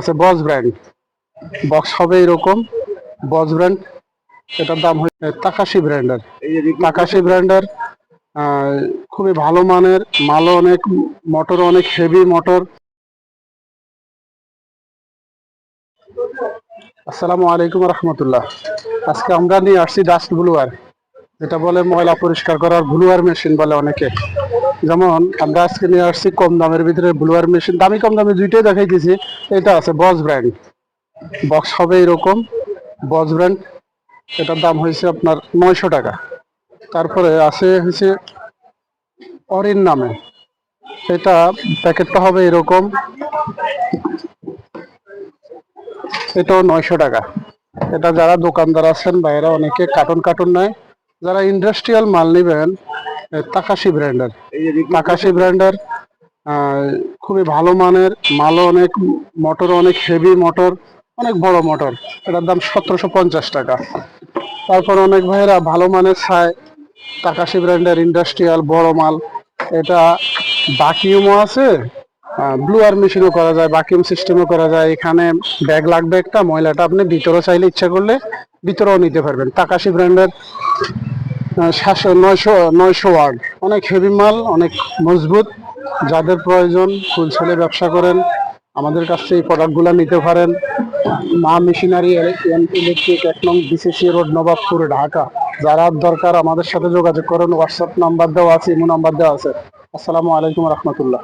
আছে বস brand box হবে এরকম। বস ব্র্যান্ড এটার দাম হচ্ছে তাকাশি ব্র্যান্ডের তাকাশি ব্র্যান্ডের খুবই ভালো মানের। মালও অনেক মোটর অনেক হেভি মোটর আসসালামু আলাইকুম রহমতুল্লাহ। আজকে আমরা নিয়ে আসছি ডাস্ট ব্লুয়ার যেটা বলে ময়লা পরিষ্কার করার ব্লুয়ার মেশিন বলে অনেকে। যেমন আমরা আজকে নিয়ে আসছি কম দামের ভিতরে ব্লুয়ার মেশিন। দামি কম দামি দুইটাই দেখাইতেছি। এটা আছে বস ব্র্যান্ড বক্স হবে এরকম। বস ব্র্যান্ড এটার দাম হয়েছে আপনার নয়শো টাকা। তারপরে আছে হচ্ছে অরিন নামে। এটা প্যাকেটটা হবে এরকম। এটাও নয়শো টাকা। এটা যারা দোকানদার আছেন বাইরে অনেকে কার্টন কার্টন নেয়। যারা ইন্ডাস্ট্রিয়াল মাল নেবেন তাকাশি ব্র্যান্ডের। তাকাশি ব্র্যান্ডের খুবই ভালো মানের মালও অনেক মোটর অনেক হেভি মোটর অনেক বড় মোটর এটার দাম সতেরোশো পঞ্চাশ টাকা। তারপর অনেক ভাইয়েরা ভালো মানের ছায় তাকাশি ব্র্যান্ডের ইন্ডাস্ট্রিয়াল বড় মাল। এটা বাকিউমও আছে ব্লুয়ার মেশিনও করা যায় বাকিউম সিস্টেমও করা যায়। এখানে ব্যাগ লাগবে একটা ময়লাটা আপনি ভিতরেও চাইলে ইচ্ছা করলে ভিতরেও নিতে পারবেন। তাকাশি ব্র্যান্ডের সাতশো, নয়শো নয়শো ওয়ার্ড। অনেক হেভি মাল, অনেক মজবুত। যাদের প্রয়োজন ফুলছেলে ব্যবসা করেন, আমাদের কাছ থেকে এই প্রোডাক্টগুলো নিতে পারেন। মা মেশিনারি ইলেকট্রিক এক নং বিসিসি রোড নবাবপুর, ঢাকা। যারা দরকার আমাদের সাথে যোগাযোগ করেন। হোয়াটসঅ্যাপ নাম্বার দেওয়া আছে ইমো নাম্বার দেওয়া আছে। আসসালামু আলাইকুম রহমতুল্লাহ।